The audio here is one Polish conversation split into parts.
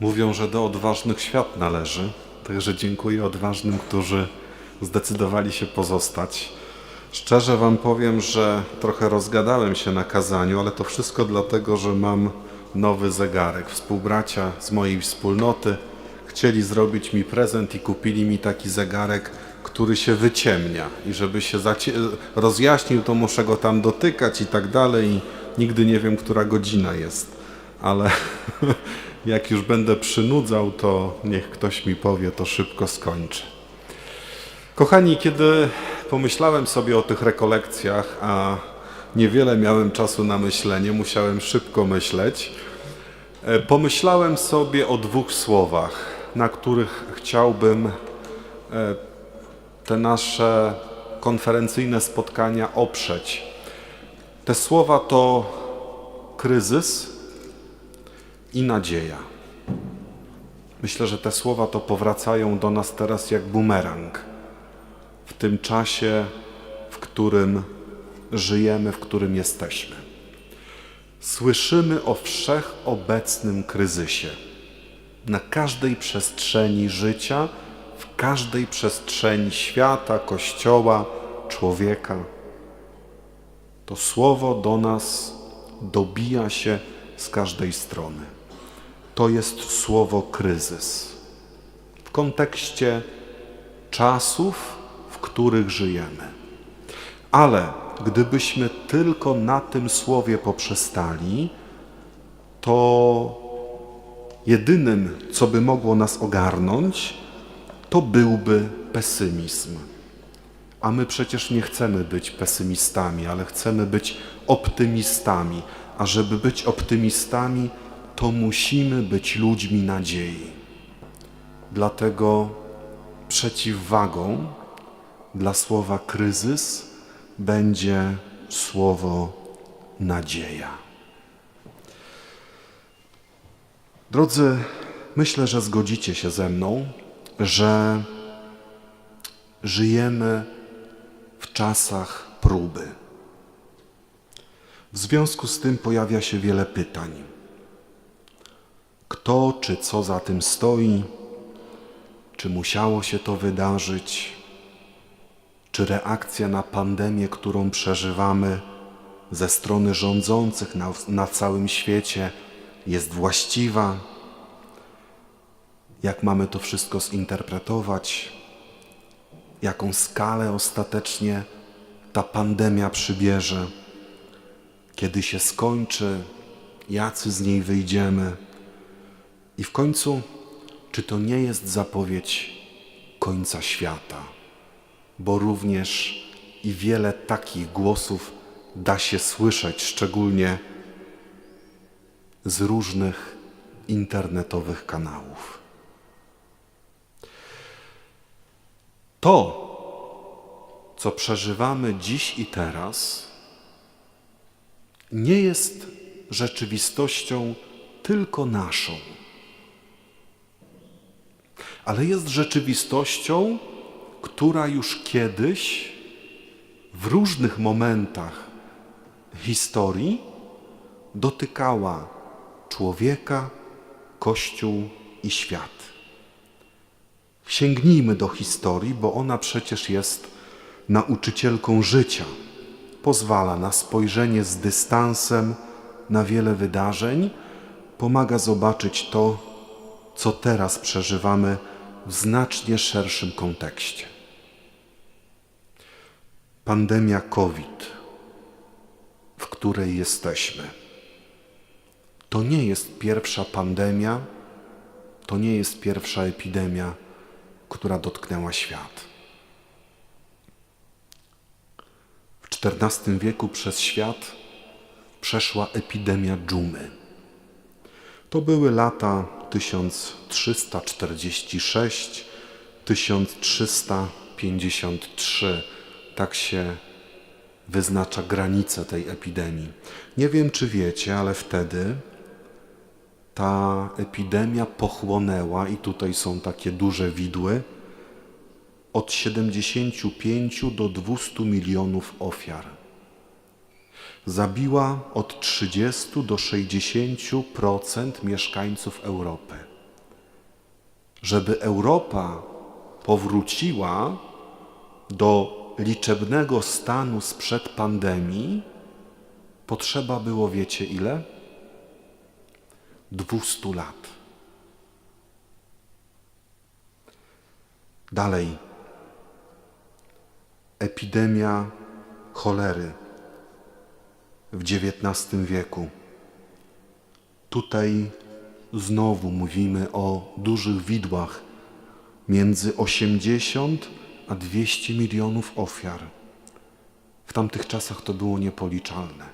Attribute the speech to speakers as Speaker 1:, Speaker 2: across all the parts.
Speaker 1: Mówią, że do odważnych świat należy, także dziękuję odważnym, którzy zdecydowali się pozostać. Szczerze Wam powiem, że trochę rozgadałem się na kazaniu, ale to wszystko dlatego, że mam nowy zegarek. Współbracia z mojej wspólnoty chcieli zrobić mi prezent i kupili mi taki zegarek, który się wyciemnia. I żeby się rozjaśnił, to muszę go tam dotykać i tak dalej. I nigdy nie wiem, która godzina jest. Ale jak już będę przynudzał, to niech ktoś mi powie, to szybko skończę. Kochani, kiedy pomyślałem sobie o tych rekolekcjach, a niewiele miałem czasu na myślenie, musiałem szybko myśleć, e, pomyślałem sobie o dwóch słowach, na których chciałbym e, te nasze konferencyjne spotkania oprzeć. Te słowa to kryzys i nadzieja. Myślę, że te słowa to powracają do nas teraz jak bumerang w tym czasie, w którym żyjemy, w którym jesteśmy. Słyszymy o wszechobecnym kryzysie na każdej przestrzeni życia, w każdej przestrzeni świata, kościoła, człowieka. To słowo do nas dobija się z każdej strony. To jest słowo kryzys. W kontekście czasów, w których żyjemy. Ale gdybyśmy tylko na tym słowie poprzestali, to jedynym, co by mogło nas ogarnąć, to byłby pesymizm. A my przecież nie chcemy być pesymistami, ale chcemy być optymistami. A żeby być optymistami, to musimy być ludźmi nadziei. Dlatego przeciwwagą dla słowa kryzys będzie słowo nadzieja. Drodzy, myślę, że zgodzicie się ze mną, że żyjemy w czasach próby. W związku z tym pojawia się wiele pytań. Kto czy co za tym stoi? Czy musiało się to wydarzyć? Czy reakcja na pandemię, którą przeżywamy ze strony rządzących na, na całym świecie, jest właściwa? Jak mamy to wszystko zinterpretować? Jaką skalę ostatecznie ta pandemia przybierze? Kiedy się skończy? Jacy z niej wyjdziemy? I w końcu, czy to nie jest zapowiedź końca świata? Bo również i wiele takich głosów da się słyszeć, szczególnie z różnych internetowych kanałów. To, co przeżywamy dziś i teraz, nie jest rzeczywistością tylko naszą, ale jest rzeczywistością, która już kiedyś w różnych momentach historii dotykała człowieka, Kościół i świat. Sięgnijmy do historii, bo ona przecież jest nauczycielką życia. Pozwala na spojrzenie z dystansem na wiele wydarzeń, pomaga zobaczyć to, co teraz przeżywamy w znacznie szerszym kontekście. Pandemia COVID, w której jesteśmy, to nie jest pierwsza pandemia, to nie jest pierwsza epidemia, która dotknęła świat. W XIV wieku przez świat przeszła epidemia dżumy. To były lata 1346-1353. Tak się wyznacza granice tej epidemii. Nie wiem, czy wiecie, ale wtedy ta epidemia pochłonęła, i tutaj są takie duże widły, od 75 do 200 milionów ofiar. Zabiła od 30 do 60% mieszkańców Europy. żeby Europa powróciła do liczebnego stanu sprzed pandemii, potrzeba było, wiecie ile? 200 lat. Dalej. Epidemia cholery w XIX wieku. Tutaj znowu mówimy o dużych widłach między 80 a 200 milionów ofiar. W tamtych czasach to było niepoliczalne.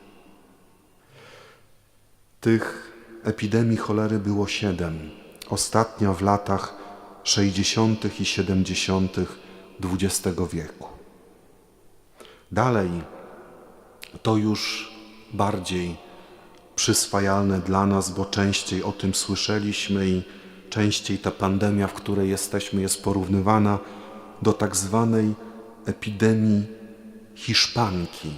Speaker 1: Tych epidemii cholery było siedem. Ostatnia w latach 60. i 70. XX wieku. Dalej to już bardziej przyswajalne dla nas, bo częściej o tym słyszeliśmy i częściej ta pandemia, w której jesteśmy, jest porównywana do tak zwanej epidemii hiszpanki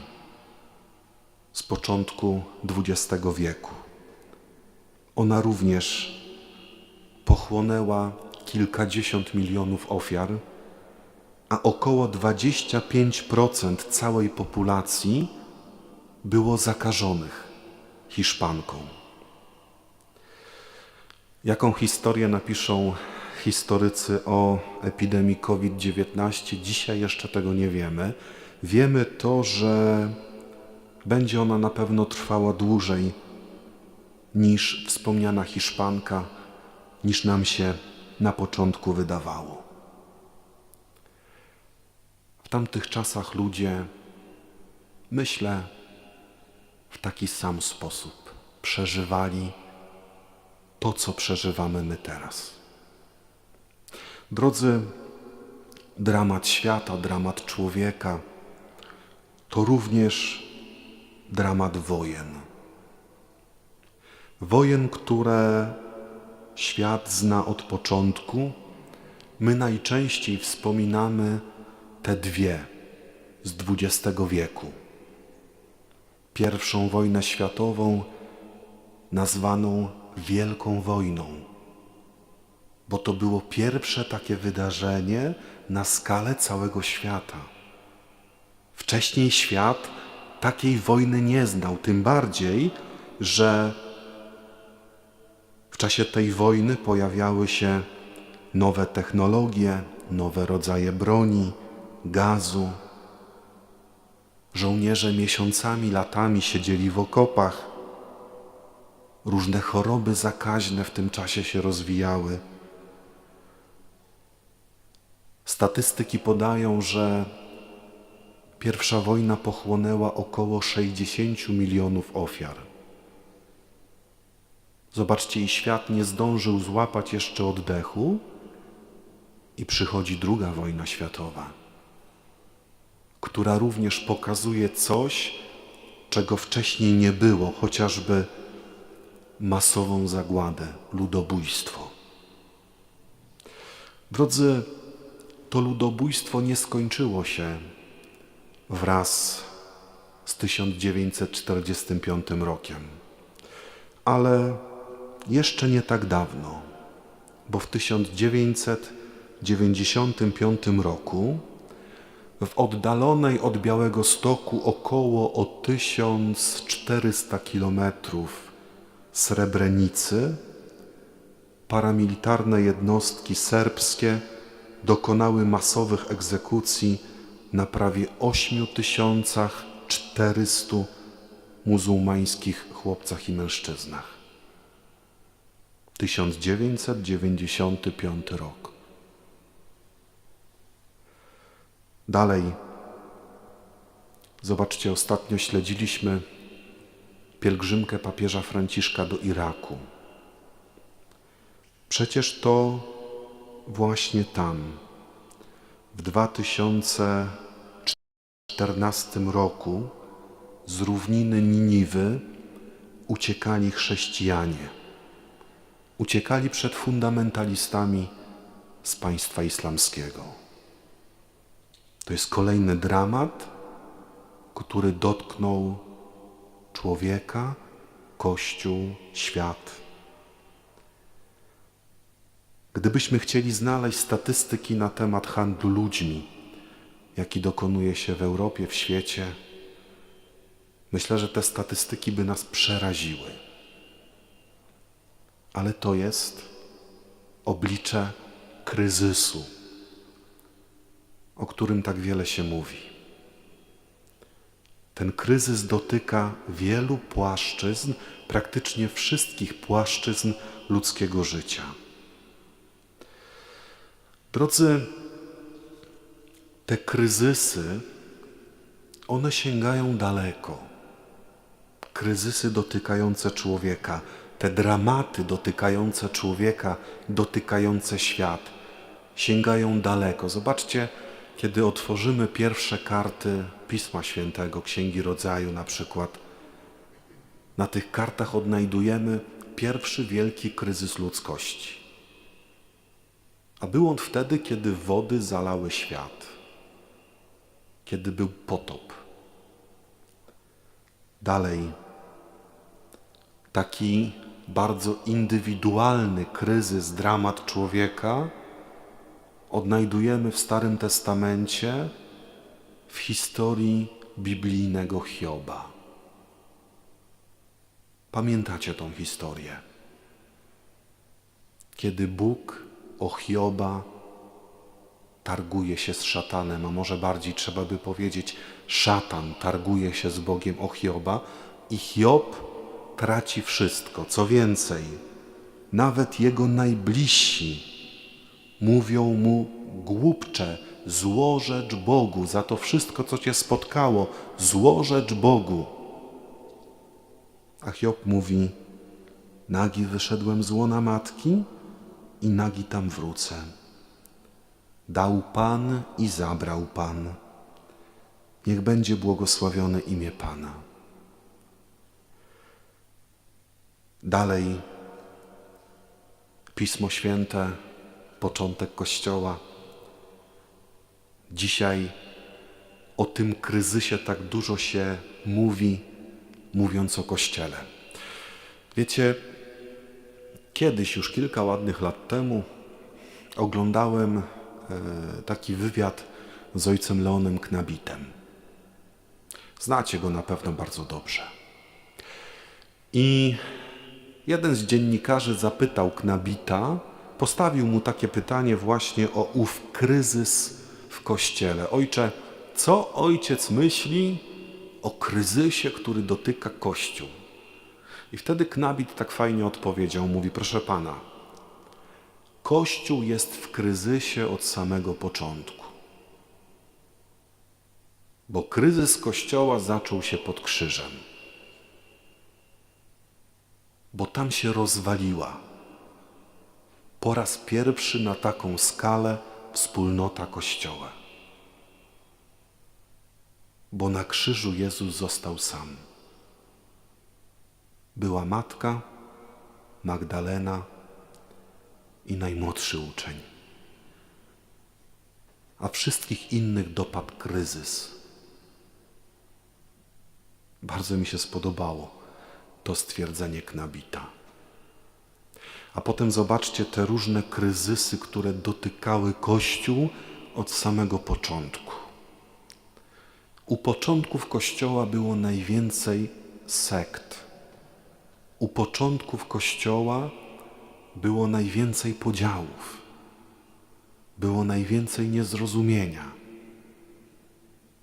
Speaker 1: z początku XX wieku. Ona również pochłonęła kilkadziesiąt milionów ofiar, a około 25% całej populacji było zakażonych Hiszpanką. Jaką historię napiszą historycy o epidemii COVID-19? Dzisiaj jeszcze tego nie wiemy. Wiemy to, że będzie ona na pewno trwała dłużej niż wspomniana Hiszpanka, niż nam się na początku wydawało. W tamtych czasach ludzie, myślę, w taki sam sposób przeżywali to, co przeżywamy my teraz. Drodzy, dramat świata, dramat człowieka to również dramat wojen. Wojen, które świat zna od początku, my najczęściej wspominamy te dwie z XX wieku. Pierwszą wojnę światową nazwaną Wielką Wojną, bo to było pierwsze takie wydarzenie na skalę całego świata. Wcześniej świat takiej wojny nie znał, tym bardziej, że w czasie tej wojny pojawiały się nowe technologie, nowe rodzaje broni, gazu. Żołnierze miesiącami, latami siedzieli w okopach. Różne choroby zakaźne w tym czasie się rozwijały. Statystyki podają, że pierwsza wojna pochłonęła około 60 milionów ofiar. Zobaczcie, i świat nie zdążył złapać jeszcze oddechu, i przychodzi druga wojna światowa, która również pokazuje coś, czego wcześniej nie było, chociażby masową zagładę, ludobójstwo. Drodzy, to ludobójstwo nie skończyło się wraz z 1945 rokiem, ale jeszcze nie tak dawno, bo w 1995 roku w oddalonej od Białego Stoku około o 1400 kilometrów Srebrenicy paramilitarne jednostki serbskie dokonały masowych egzekucji na prawie 8400 muzułmańskich chłopcach i mężczyznach. 1995 rok. Dalej, zobaczcie, ostatnio śledziliśmy pielgrzymkę papieża Franciszka do Iraku. Przecież to właśnie tam, w 2014 roku, z równiny Niniwy uciekali chrześcijanie. Uciekali przed fundamentalistami z państwa islamskiego. To jest kolejny dramat, który dotknął człowieka, Kościół, świat. Gdybyśmy chcieli znaleźć statystyki na temat handlu ludźmi, jaki dokonuje się w Europie, w świecie, myślę, że te statystyki by nas przeraziły. Ale to jest oblicze kryzysu, o którym tak wiele się mówi. Ten kryzys dotyka wielu płaszczyzn, praktycznie wszystkich płaszczyzn ludzkiego życia. Drodzy, te kryzysy, one sięgają daleko. Kryzysy dotykające człowieka, te dramaty dotykające człowieka, dotykające świat, sięgają daleko. Zobaczcie, kiedy otworzymy pierwsze karty Pisma Świętego, Księgi Rodzaju na przykład, na tych kartach odnajdujemy pierwszy wielki kryzys ludzkości. A był on wtedy, kiedy wody zalały świat, kiedy był potop. Dalej, taki bardzo indywidualny kryzys, dramat człowieka odnajdujemy w Starym Testamencie w historii biblijnego Hioba. Pamiętacie tą historię? Kiedy Bóg o Hioba targuje się z szatanem, a może bardziej trzeba by powiedzieć, szatan targuje się z Bogiem o Hioba i Hiob traci wszystko. Co więcej, nawet jego najbliżsi mówią mu głupcze, złożecz Bogu za to wszystko, co cię spotkało, złożecz Bogu. A Hiob mówi, nagi wyszedłem z łona matki i nagi tam wrócę. Dał Pan i zabrał Pan. Niech będzie błogosławione imię Pana. Dalej Pismo Święte, początek Kościoła. Dzisiaj o tym kryzysie tak dużo się mówi, mówiąc o Kościele. Wiecie, kiedyś, już kilka ładnych lat temu, oglądałem e, taki wywiad z ojcem Leonem Knabitem. Znacie go na pewno bardzo dobrze. I jeden z dziennikarzy zapytał Knabita, postawił mu takie pytanie właśnie o ów kryzys w kościele. Ojcze, co ojciec myśli o kryzysie, który dotyka kościół? I wtedy Knabit tak fajnie odpowiedział, mówi, proszę pana, kościół jest w kryzysie od samego początku. Bo kryzys kościoła zaczął się pod krzyżem bo tam się rozwaliła. Po raz pierwszy na taką skalę wspólnota Kościoła. Bo na krzyżu Jezus został sam. Była matka, Magdalena i najmłodszy uczeń. A wszystkich innych dopadł kryzys. Bardzo mi się spodobało to stwierdzenie Knabita. A potem zobaczcie te różne kryzysy, które dotykały Kościół od samego początku. U początków Kościoła było najwięcej sekt. U początków Kościoła było najwięcej podziałów. Było najwięcej niezrozumienia.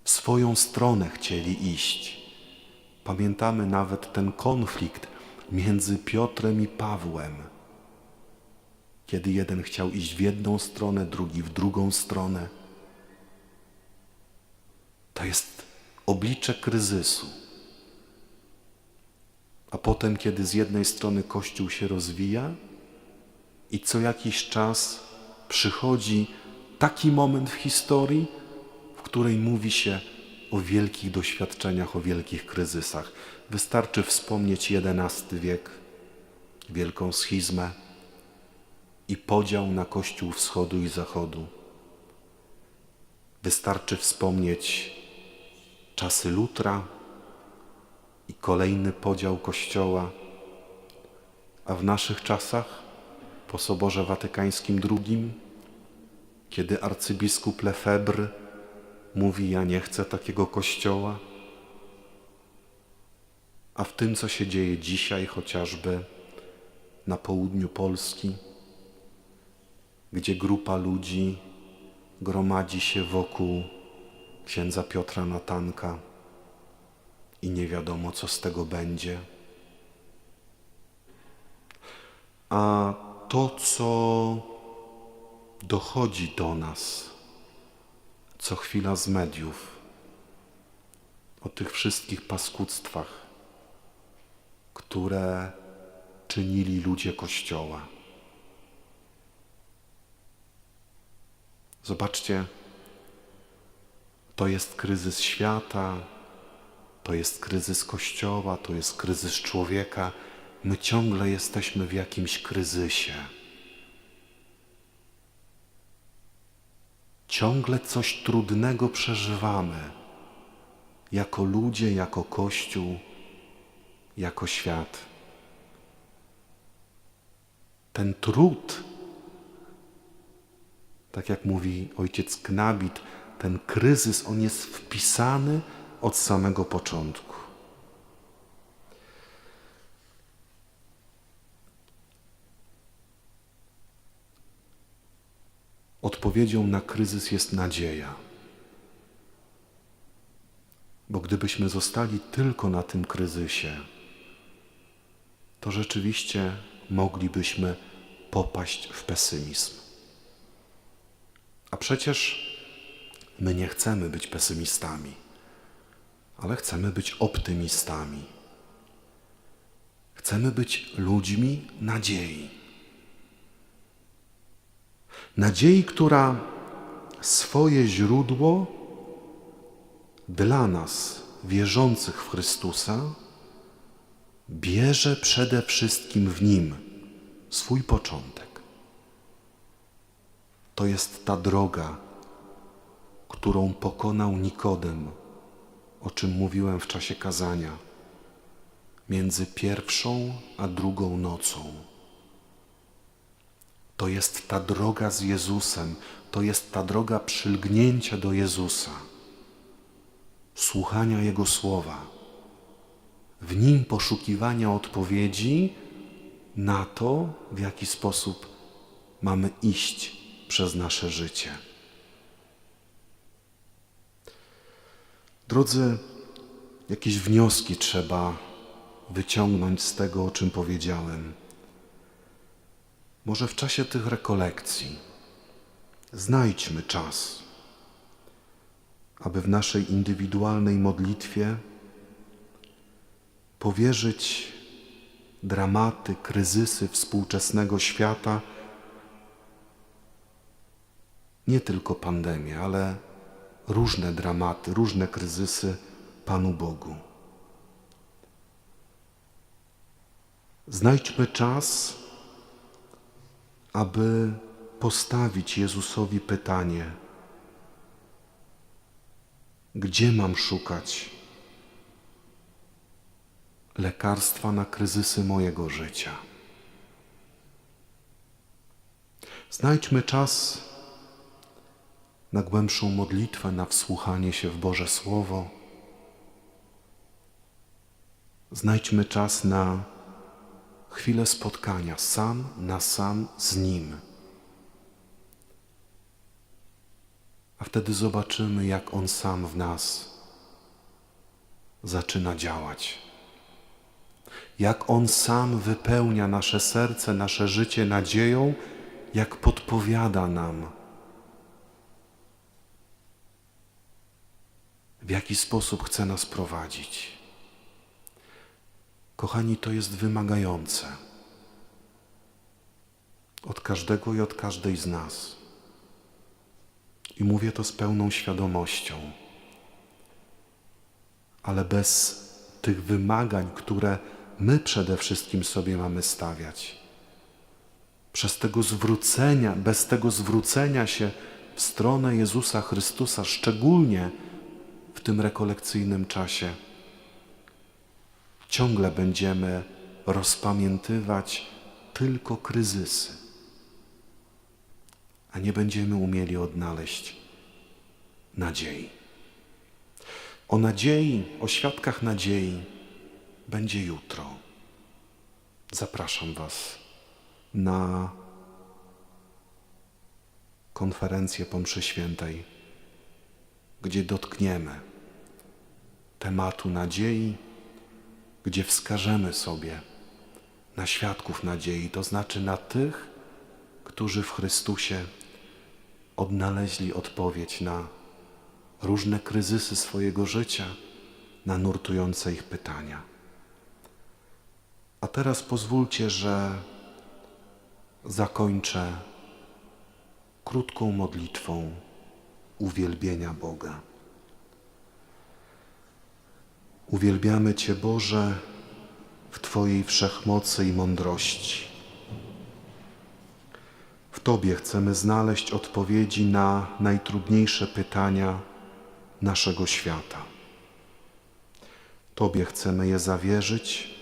Speaker 1: W swoją stronę chcieli iść Pamiętamy nawet ten konflikt między Piotrem i Pawłem, kiedy jeden chciał iść w jedną stronę, drugi w drugą stronę. To jest oblicze kryzysu. A potem, kiedy z jednej strony Kościół się rozwija i co jakiś czas przychodzi taki moment w historii, w której mówi się, o wielkich doświadczeniach, o wielkich kryzysach. Wystarczy wspomnieć XI wiek, wielką schizmę i podział na Kościół Wschodu i Zachodu. Wystarczy wspomnieć czasy Lutra i kolejny podział Kościoła, a w naszych czasach po Soborze Watykańskim II, kiedy arcybiskup Lefebvre mówi: Ja nie chcę takiego kościoła. A w tym, co się dzieje dzisiaj, chociażby na południu Polski, gdzie grupa ludzi gromadzi się wokół księdza Piotra Natanka i nie wiadomo, co z tego będzie. A to, co dochodzi do nas co chwila z mediów, o tych wszystkich paskudztwach, które czynili ludzie Kościoła. Zobaczcie, to jest kryzys świata, to jest kryzys Kościoła, to jest kryzys człowieka. My ciągle jesteśmy w jakimś kryzysie. Ciągle coś trudnego przeżywamy jako ludzie, jako Kościół, jako świat. Ten trud, tak jak mówi ojciec Knabit, ten kryzys, on jest wpisany od samego początku. Odpowiedzią na kryzys jest nadzieja. Bo gdybyśmy zostali tylko na tym kryzysie, to rzeczywiście moglibyśmy popaść w pesymizm. A przecież my nie chcemy być pesymistami, ale chcemy być optymistami. Chcemy być ludźmi nadziei. Nadziei, która swoje źródło dla nas, wierzących w Chrystusa, bierze przede wszystkim w Nim swój początek. To jest ta droga, którą pokonał Nikodem, o czym mówiłem w czasie kazania, między pierwszą a drugą nocą. To jest ta droga z Jezusem, to jest ta droga przylgnięcia do Jezusa, słuchania Jego słowa, w nim poszukiwania odpowiedzi na to, w jaki sposób mamy iść przez nasze życie. Drodzy, jakieś wnioski trzeba wyciągnąć z tego, o czym powiedziałem. Może w czasie tych rekolekcji znajdźmy czas, aby w naszej indywidualnej modlitwie powierzyć dramaty, kryzysy współczesnego świata, nie tylko pandemię, ale różne dramaty, różne kryzysy Panu Bogu. Znajdźmy czas, aby postawić Jezusowi pytanie: Gdzie mam szukać lekarstwa na kryzysy mojego życia? Znajdźmy czas na głębszą modlitwę, na wsłuchanie się w Boże Słowo. Znajdźmy czas na chwilę spotkania sam na sam z Nim. A wtedy zobaczymy, jak On sam w nas zaczyna działać. Jak On sam wypełnia nasze serce, nasze życie nadzieją, jak podpowiada nam, w jaki sposób chce nas prowadzić. Kochani, to jest wymagające od każdego i od każdej z nas. I mówię to z pełną świadomością. Ale bez tych wymagań, które my przede wszystkim sobie mamy stawiać, przez tego zwrócenia, bez tego zwrócenia się w stronę Jezusa Chrystusa, szczególnie tym rekolekcyjnym czasie, ciągle będziemy rozpamiętywać tylko kryzysy. a nie będziemy umieli odnaleźć nadziei. O nadziei, o świadkach nadziei będzie jutro. Zapraszam Was na konferencję po mszy świętej, gdzie dotkniemy tematu nadziei, gdzie wskażemy sobie na świadków nadziei, to znaczy na tych, którzy w Chrystusie odnaleźli odpowiedź na różne kryzysy swojego życia, na nurtujące ich pytania. A teraz pozwólcie, że zakończę krótką modlitwą uwielbienia Boga. Uwielbiamy Cię, Boże, w Twojej wszechmocy i mądrości. W Tobie chcemy znaleźć odpowiedzi na najtrudniejsze pytania naszego świata. Tobie chcemy je zawierzyć,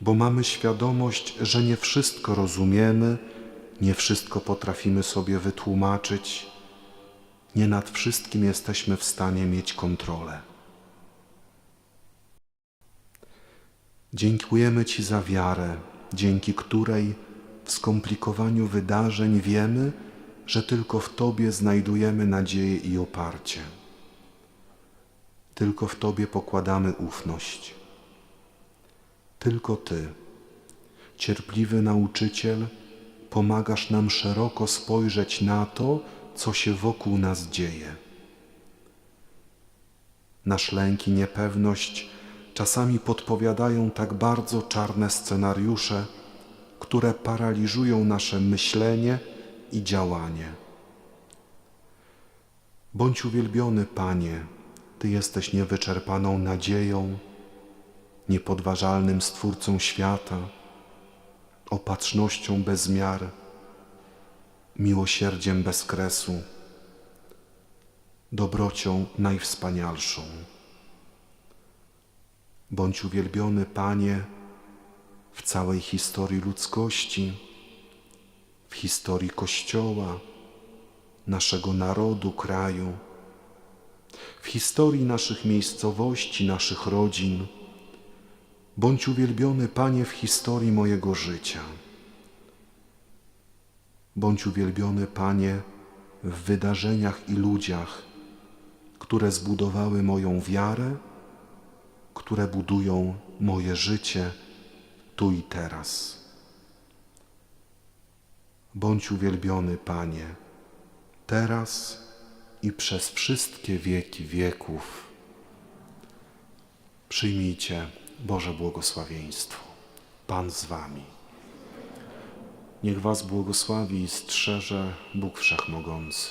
Speaker 1: bo mamy świadomość, że nie wszystko rozumiemy, nie wszystko potrafimy sobie wytłumaczyć, nie nad wszystkim jesteśmy w stanie mieć kontrolę. Dziękujemy Ci za wiarę, dzięki której w skomplikowaniu wydarzeń wiemy, że tylko w Tobie znajdujemy nadzieję i oparcie. Tylko w Tobie pokładamy ufność. Tylko Ty, cierpliwy nauczyciel, pomagasz nam szeroko spojrzeć na to, co się wokół nas dzieje. Nasz lęk i niepewność czasami podpowiadają tak bardzo czarne scenariusze, które paraliżują nasze myślenie i działanie. Bądź uwielbiony, Panie, Ty jesteś niewyczerpaną nadzieją, niepodważalnym Stwórcą świata, opatrznością bez miar, miłosierdziem bez kresu, dobrocią najwspanialszą. Bądź uwielbiony, Panie, w całej historii ludzkości, w historii Kościoła, naszego narodu, kraju, w historii naszych miejscowości, naszych rodzin. Bądź uwielbiony, Panie, w historii mojego życia. Bądź uwielbiony, Panie, w wydarzeniach i ludziach, które zbudowały moją wiarę, które budują moje życie tu i teraz. Bądź uwielbiony, Panie, teraz i przez wszystkie wieki wieków. Przyjmijcie Boże błogosławieństwo. Pan z Wami. Niech Was błogosławi i strzeże Bóg Wszechmogący,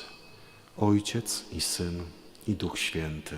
Speaker 1: Ojciec i Syn i Duch Święty.